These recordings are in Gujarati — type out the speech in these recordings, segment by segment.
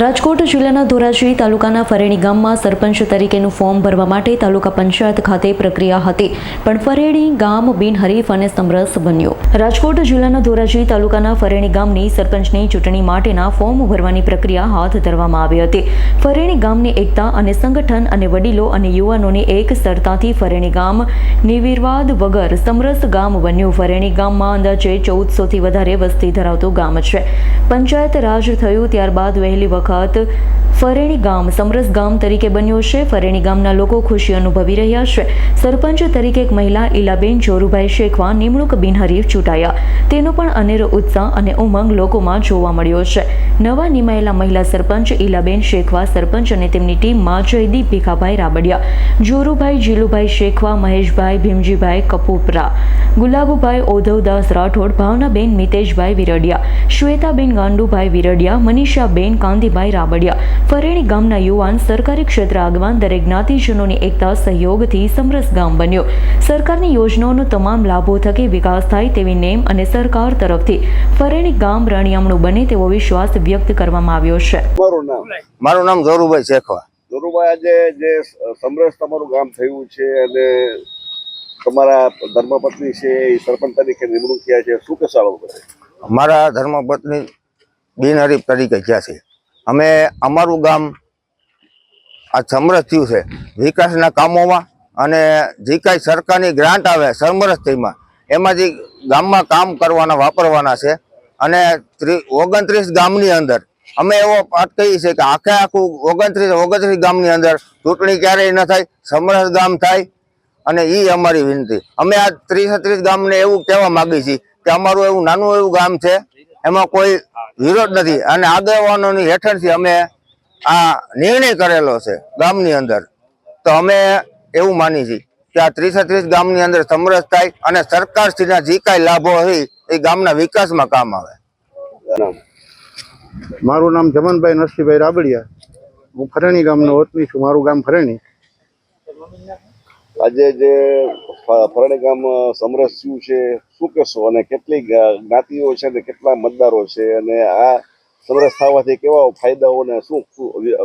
રાજકોટ જિલ્લાના ધોરાજી તાલુકાના ફરેણી ગામમાં સરપંચ તરીકેનું ફોર્મ ભરવા માટે તાલુકા પંચાયત ખાતે પ્રક્રિયા હતી, પણ ફરેણી ગામ બિનહરીફ અને સમરસ બન્યો. રાજકોટ જિલ્લાના ધોરાજી તાલુકાના ફરેણી ગામની સરપંચની ચૂંટણી માટેના ફોર્મ ભરવાની પ્રક્રિયા હાથ ધરવામાં આવી હતી. ફરેણી ગામની એકતા અને સંગઠન અને વડીલો અને યુવાનોની એક સરતાથી ફરેણી ગામ નિર્વિવાદ વગર સમરસ ગામ બન્યું. ફરેણી ગામમાં અંદાજે ચૌદસોથી વધારે વસ્તી ધરાવતું ગામ છે. પંચાયત રાજ થયું ત્યારબાદ વહેલી વખત ફરેણી ગામ, સમરસ ગામ તરીકે બન્યો છે. ફરેણી ગામના લોકો ખુશી અનુભવી રહ્યા છે. સરપંચ તરીકે એક મહિલા, ઈલાબેન જોરુભાઈ શેખવા, નિમણૂક બિનહરીફ ચૂંટાયા. તેનો પણ અનેરો ઉત્સાહ અને ઉમંગ લોકોમાં જોવા મળ્યો છે. નવા નિમાયેલા મહિલા સરપંચ, ઈલાબેન શેખવા સરપંચ અને તેમની ટીમમાં જયદીપ ભીખાભાઈ રાબડિયા, જોરુભાઈ જીલુભાઈ શેખવા, મહેશભાઈ ભીમજીભાઈ કપૂપરા, ગુલાબભાઈ ઓધવદાસ રાઠોડ, ભાવનાબેન મિતેશભાઈ વિરડિયા, શ્વેતાબેન ગાંડુભાઈ વિરડિયા, મનીષાબેન કાંતિભાઈ રાબડિયા. ફરેણી ગામના યુવાન સરકારી ક્ષેત્ર આગવાન દરેક જ્ઞાતિજનોની એકતા સહયોગથી સમરસ ગામ બન્યો. સરકારની યોજનાઓનો તમામ લાભો થકી વિકાસ થાય તેવી નેમ અને સરકાર તરફથી ફરેણી ગામ રણિયામણું બને તેવો વિશ્વાસ વ્યક્ત કરવામાં આવ્યો છે. મારું નામ? મારું નામ જોરુભાઈ શેખવા. ધોરુભાઈ આજે જે સમરસ તમારું ગામ થયું છે અને તમારા ધર્મપત્ની છે એ સરપંચ તરીકે નિમણૂક થયા છે. શું કહેશો આ મારા ધર્મપત્ની બિનહરીફ તરીકે થયા છે. અમે અમારું ગામ આ સમરસ થયું છે. વિકાસના કામોમાં અને જે કાંઈ સરકારની ગ્રાન્ટ આવે સમરસ એમાંથી ગામમાં કામ કરવાના, વાપરવાના છે. અને ત્રી, ઓગણત્રીસ ગામની અંદર, અમે એવો પાઠ કહીએ છીએ કે આખે આખું ઓગણત્રીસ ઓગણત્રીસ ગામની અંદર ચૂંટણી ક્યારેય ન થાય, સમરસ ગામ થાય, અને એ અમારી વિનંતી. અમે આ ત્રીસ ત્રીસ ગામને એવું કહેવા માગીએ છીએ કે અમારું એવું નાનું એવું ગામ છે એમાં કોઈ વિરોધ નથી. અને આગેવાનોની હેઠળથી અમે આ નિર્ણય કરેલો છે ગામની અંદર. તો અમે એવું માની છીએ કે આ ત્રીસે ત્રીસ ગામની અંદર સમરસ થાય અને સરકારશ્રીના જે કાંઈ લાભો હોય એ ગામના વિકાસમાં કામ આવે. મારું નામ જમનભાઈ નરસિંહભાઈ રાબડિયા. હું ફરેણી ગામનો વતની છું. મારું ગામ ફરેણી. આજે જે ફરણી ગામ સમરસ્યું છે, શું કહેશો? અને કેટલી જ્ઞાતિઓ છે અને કેટલા મતદારો છે? અને આ સમરસ થવાથી કેવા ફાયદાઓ અને શું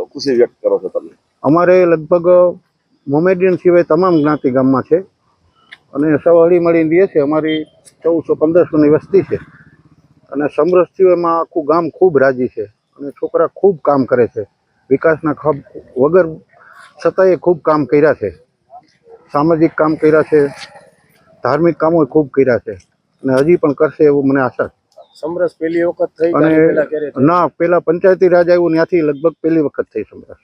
ખુશી વ્યક્ત કરો છો તમે? અમારે લગભગ મોમેડિયન સિવાય તમામ જ્ઞાતિ ગામમાં છે. અને સૌ હળી મળીને રહે છે. અમારી ચૌદસો પંદરસોની વસ્તી છે. અને સમરસ થયું એમાં આખું ગામ ખૂબ રાજી છે. અને છોકરા ખૂબ કામ કરે છે. વિકાસના ખબ, વગર છતાંય ખૂબ કામ કર્યા છે. સામાજિક કામ કર્યા છે ધાર્મિક કામો ખૂબ કર્યા છે અને હજી પણ કરશે એવું મને આશા છે. સમરસ પહેલી વખત થઈ અને? ના પેલા પંચાયતી રાજ આવ્યું ત્યાંથી લગભગ પહેલી વખત થઈ સમરસ.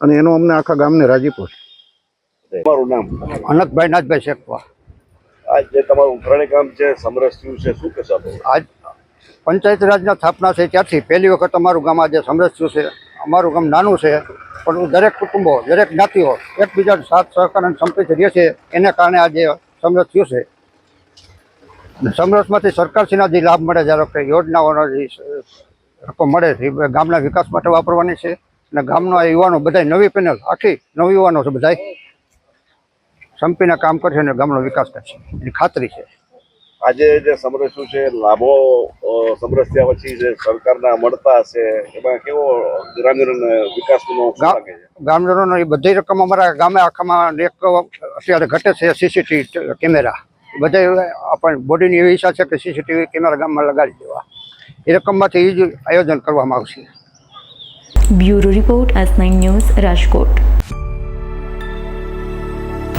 અને એનો અમને આખા ગામને રાજીપો છે. તમારું નામ? અનકભાઈ નાથભાઈ શેખવા. આજ જે તમારું ફરણી ગામ છે સમરસ થયું છે શું કહેશો આજ પંચાયત રાજના સ્થાપના છે ત્યારથી પહેલી વખત અમારું ગામ આજે સમરસ થયું છે. અમારું ગામ નાનું છે, પણ દરેક કુટુંબો, દરેક જ્ઞાતિઓ એકબીજા સાથ, સહકાર અને સંપત્તિ રહે છે, એને કારણે આજે સમરસ થયું છે. સમરસમાંથી સરકારશ્રીના જે લાભ મળે, ધારો કે યોજનાઓનો જે રકમ મળે છે ગામના વિકાસ માટે વાપરવાની છે, અને ગામના યુવાનો બધા નવી પેનલ, આખી નવી યુવાનો છે બધા સંપીને કામ કરશે અને ગામનો વિકાસ કરશે. એની ખાતરી છે. આજે જે સમરસ્યું છે લાભો સમરસ્યા પછી જે સરકારના મળતા હશે એમાં કેવો ગ્રામીણ વિકાસનો શું ગા- લાગે છે? ગામજનોનો એ બધી રકમ અમારા ગામે આખામાં એક અત્યારે ઘટે છે સીસીટીવી કેમેરા. બધા આપણે બોડીની એવી ઈચ્છા છે કે સીસીટીવી કેમેરા ગામમાં લગાડી દેવા. એ રકમમાંથી એ જ આયોજન કરવામાં આવશે. Bureau report S nine news Rajkot.